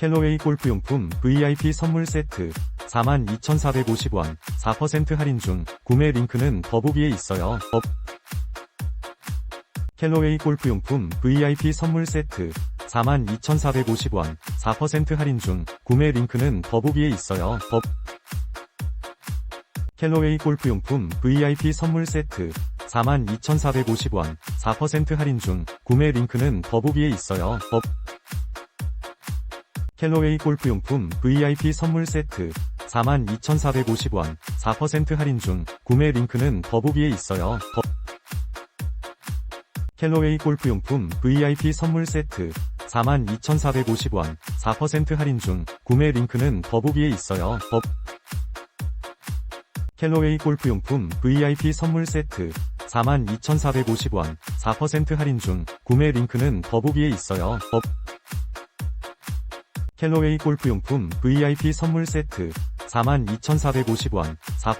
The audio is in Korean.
캘로웨이 골프용품 VIP 선물 세트 42,450원 4% 할인 중 구매 링크는 더보기에 있어요. 더... 캘로웨이 골프용품 VIP 선물 세트 42,450원 4% 할인 중 구매 링크는 더보기에 있어요. 더... 캘로웨이 골프용품 VIP 선물 세트 42,450원 4% 할인 중 구매 링크는 더보기에 있어요. 더... 캘로웨이 골프용품 VIP 선물 세트 42,450원 4% 할인 중 구매 링크는 더보기에 있어요. 더... 캘로웨이 골프용품 VIP 선물 세트 42,450원 4% 할인 중 구매 링크는 더보기에 있어요. 더... 캘로웨이 골프용품 VIP 선물 세트 42,450원 4% 할인 중 구매 링크는 더보기에 있어요. 더... 캘로웨이 골프용품 VIP 선물 세트. 42,450원. 4%